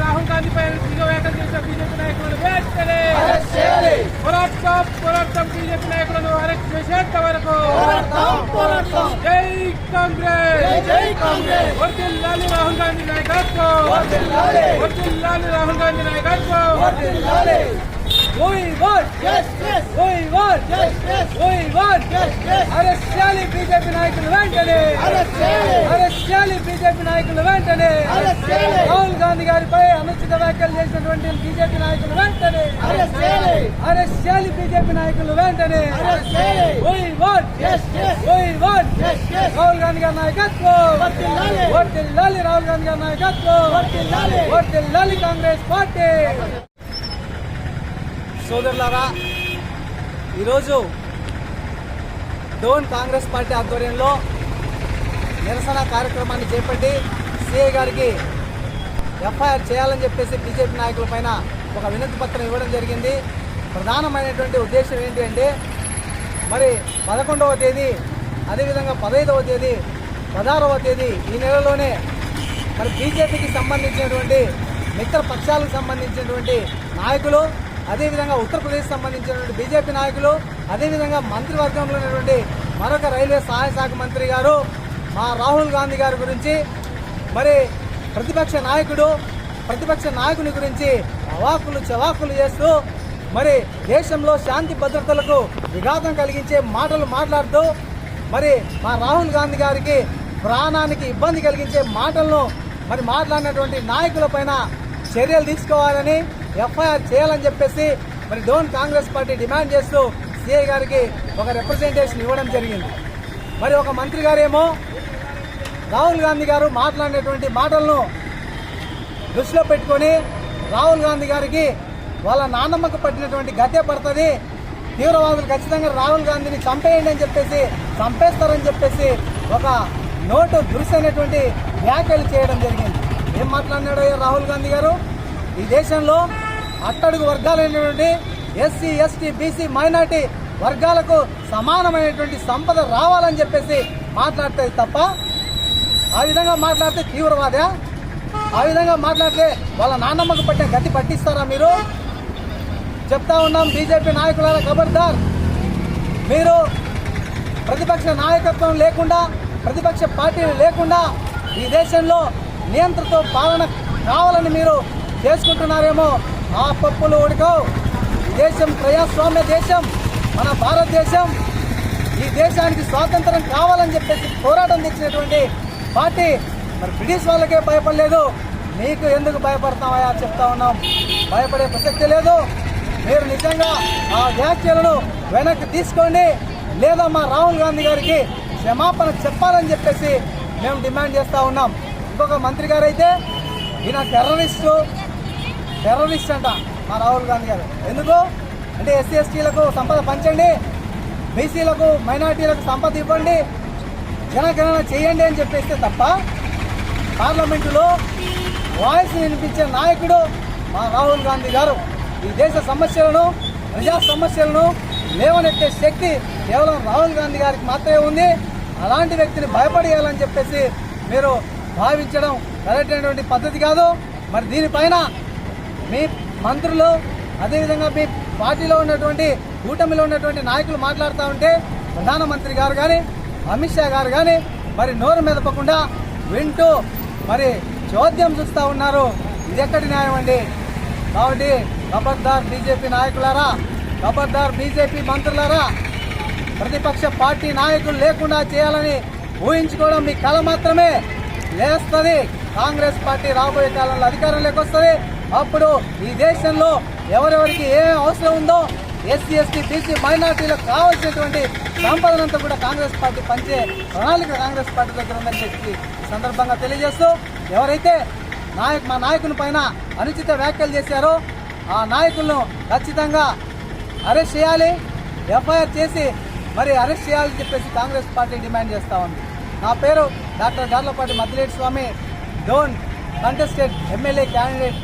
రాహుల్ గాంధీపై అనిశ్చిత వ్యాఖ్యలు చేసిన బీజేపీ నాయకులను వెంటనే! పోరాటం పోరాటం బీజేపీ నాయకులను అరెస్ట్ చేసేంత వరకు జై కాంగ్రెస్. జై కాంగ్రెస్. వర్దిల్లాలి రాహుల్ గాంధీ నాయకత్వం. వర్దిల్లాలి. రాహుల్ గాంధీ నాయకత్వం. We want justice We want justice arrest చేయాలి బీజేపీ నాయకులు వెంటనే. అరెస్ట్ చేయాలి బీజేపీ నాయకులు వెంటనే. రాహుల్ గాంధీ గారిపై అనుచిత వ్యాఖ్యలు చేసినటువంటి బీజేపీ నాయకులు వెంటనే. అరెస్ట్ చేయాలి బీజేపీ నాయకులు వెంటనే. రాహుల్ గాంధీ గారి నాయకత్వం. వర్ధిల్లాలి రాహుల్ గాంధీ గారి నాయకత్వం. Congress party. సోదరులారా ఈరోజు డోన్ కాంగ్రెస్ పార్టీ ఆధ్వర్యంలో నిరసన కార్యక్రమాన్ని చేపట్టి సిఐ గారికి ఎఫ్ఐఆర్ చేయాలని చెప్పేసి బీజేపీ నాయకుల పైన ఒక వినతి పత్రం ఇవ్వడం జరిగింది. ప్రధానమైనటువంటి ఉద్దేశం ఏంటి అంటే మరి పదకొండవ తేదీ అదేవిధంగా పదహైదవ తేదీ పదహారవ తేదీ ఈ నెలలోనే మరి బీజేపీకి సంబంధించినటువంటి మిత్ర పక్షాలకు సంబంధించినటువంటి నాయకులు అదేవిధంగా ఉత్తరప్రదేశ్ సంబంధించినటువంటి బీజేపీ నాయకులు అదేవిధంగా మంత్రివర్గంలో ఉన్నటువంటి మరొక రైల్వే సహాయ శాఖ మంత్రి గారు మా రాహుల్ గాంధీ గారి గురించి మరి ప్రతిపక్ష నాయకుడు ప్రతిపక్ష నాయకుని గురించి అవాకులు చవాకులు చేస్తూ మరి దేశంలో శాంతి భద్రతలకు విఘాతం కలిగించే మాటలు మాట్లాడుతూ మరి మా రాహుల్ గాంధీ గారికి ప్రాణానికి ఇబ్బంది కలిగించే మాటలను మరి మాట్లాడినటువంటి నాయకుల పైన చర్యలు తీసుకోవాలని ఎఫ్ఐఆర్ చేయాలని చెప్పేసి మరి డోన్ కాంగ్రెస్ పార్టీ డిమాండ్ చేస్తూ సిఐ గారికి ఒక రిప్రజెంటేషన్ ఇవ్వడం జరిగింది. మరి ఒక మంత్రి గారేమో రాహుల్ గాంధీ గారు మాట్లాడినటువంటి మాటలను దృష్టిలో పెట్టుకొని రాహుల్ గాంధీ గారికి వాళ్ళ నాన్నమ్మకు పట్టినటువంటి గతే పడుతుంది. తీవ్రవాదులు ఖచ్చితంగా రాహుల్ గాంధీని చంపేయండి అని చెప్పేసి చంపేస్తారని చెప్పేసి ఒక నోటు దురుసైనటువంటి వ్యాఖ్యలు చేయడం జరిగింది. ఏం మాట్లాడినాడు రాహుల్ గాంధీ గారు? ఈ దేశంలో అట్టడుగు వర్గాలైనటువంటి ఎస్సీ ఎస్టీ బీసీ మైనార్టీ వర్గాలకు సమానమైనటువంటి సంపద రావాలని చెప్పేసి మాట్లాడుతుంది తప్ప ఆ విధంగా మాట్లాడితే తీవ్రవాదా? ఆ విధంగా మాట్లాడితే వాళ్ళ నాన్నమ్మకు పట్టిన గతి పట్టిస్తారా మీరు? చెప్తా ఉన్నాం బీజేపీ నాయకుల ఖబర్దార్. మీరు ప్రతిపక్ష నాయకత్వం లేకుండా ప్రతిపక్ష పార్టీలు లేకుండా ఈ దేశంలో నియంత్రణతో పాలన కావాలని మీరు చేసుకుంటున్నారేమో ఆ పప్పులు ఉడకవు. ఈ దేశం ప్రజాస్వామ్య దేశం మన భారతదేశం. ఈ దేశానికి స్వాతంత్రం కావాలని చెప్పేసి పోరాటం తెచ్చినటువంటి పార్టీ మరి బ్రిటిష్ వాళ్ళకే భయపడలేదు. మీకు ఎందుకు భయపడతామయా చెప్తా ఉన్నాం. భయపడే ప్రసక్తి లేదు. మీరు నిజంగా ఆ వ్యాఖ్యలను వెనక్కి తీసుకోండి. లేదా మా రాహుల్ గాంధీ గారికి క్షమాపణ చెప్పాలని చెప్పేసి మేము డిమాండ్ చేస్తూ ఉన్నాం. ఇంకొక మంత్రి గారు అయితే ఈయన టెర్రరిస్టు టెర్రరిస్ట్ అంట మా రాహుల్ గాంధీ గారు. ఎందుకు? అంటే ఎస్సీ ఎస్టీలకు సంపద పంచండి. బీసీలకు మైనార్టీలకు సంపద ఇవ్వండి. జనగణన చేయండి అని చెప్పేస్తే తప్ప పార్లమెంటులో వాయిస్ వినిపించే నాయకుడు మా రాహుల్ గాంధీ గారు. ఈ దేశ సమస్యలను ప్రజా సమస్యలను లేవనెత్తే శక్తి కేవలం రాహుల్ గాంధీ గారికి మాత్రమే ఉంది. అలాంటి వ్యక్తిని భయపడేయాలని చెప్పేసి మీరు భావించడం కరెక్ట్ అయినటువంటి పద్ధతి కాదు. మరి దీనిపైన మీ మంత్రులు అదేవిధంగా మీ పార్టీలో ఉన్నటువంటి కూటమిలో ఉన్నటువంటి నాయకులు మాట్లాడుతూ ఉంటే ప్రధానమంత్రి గారు కానీ అమిత్ షా గారు కానీ మరి నోరు మెదపకుండా వింటూ మరి చోద్యం చూస్తూ ఉన్నారు. ఇది ఎక్కడి న్యాయం అండి? కాబట్టి ఖబర్దార్ బీజేపీ నాయకులారా ఖబర్దార్ బీజేపీ మంత్రులారా ప్రతిపక్ష పార్టీ నాయకులు లేకుండా చేయాలని ఊహించుకోవడం మీ కళ మాత్రమే. లేస్తుంది. కాంగ్రెస్ పార్టీ రాబోయే కాలంలో అధికారంలోకి వస్తుంది. అప్పుడు ఈ దేశంలో ఎవరెవరికి ఏం అవసరం ఉందో ఎస్సీ ఎస్టీ బీసీ మైనార్టీలకు కావాల్సినటువంటి సంపదనంతా కూడా కాంగ్రెస్ పార్టీ పంచే ప్రణాళిక కాంగ్రెస్ పార్టీ దగ్గర ఉందని చెప్పి సందర్భంగా తెలియజేస్తూ ఎవరైతే నాయక్ మా నాయకుని పైన అనుచిత వ్యాఖ్యలు చేశారు. ఆ నాయకులను ఖచ్చితంగా అరెస్ట్ చేయాలి. ఎఫ్ఐఆర్ చేసి మరి అరెస్ట్ చేయాలని చెప్పేసి కాంగ్రెస్ పార్టీ డిమాండ్ చేస్తూ ఉంది. నా పేరు doctor Garlapati Maddileti Swamy. Dhone contested MLA candidate